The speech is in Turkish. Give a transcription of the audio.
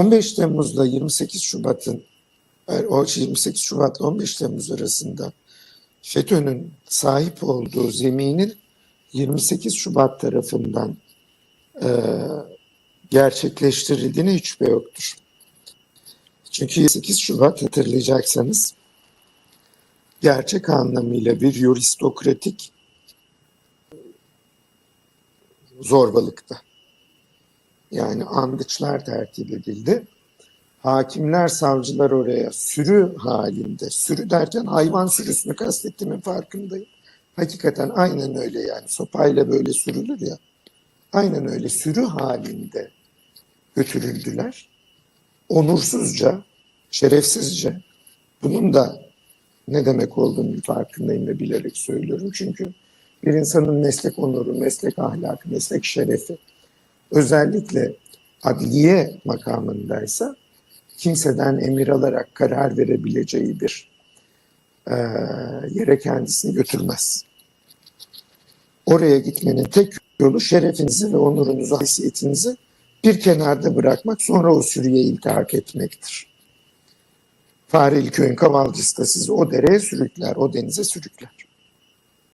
15 Temmuz'la 28 Şubat'ın yani o 28 Şubat'la 15 Temmuz arasında FETÖ'nün sahip olduğu zeminin 28 Şubat tarafından e, gerçekleştirildiğine hiç şüphe yoktur. Çünkü 28 Şubat hatırlayacaksanız gerçek anlamıyla bir aristokratik zorbalıkta. Yani andıçlar tertip edildi. Hakimler, savcılar oraya sürü halinde, sürü derken hayvan sürüsünü kastettiğimin farkındayım. Hakikaten aynen öyle yani sopayla böyle sürülür ya. Aynen öyle sürü halinde götürüldüler. Onursuzca, şerefsizce. Bunun da ne demek olduğunu farkındayım ve bilerek söylüyorum. Çünkü bir insanın meslek onuru, meslek ahlakı, meslek şerefi özellikle adliye makamındaysa kimseden emir alarak karar verebileceği bir e, yere kendisini götürmez. Oraya gitmenin tek yolu şerefinizi ve onurunuzu, haysiyetinizi bir kenarda bırakmak, sonra o sürüye iltihak etmektir. Fareli köyün kavalcısı da sizi o dereye sürükler, o denize sürükler.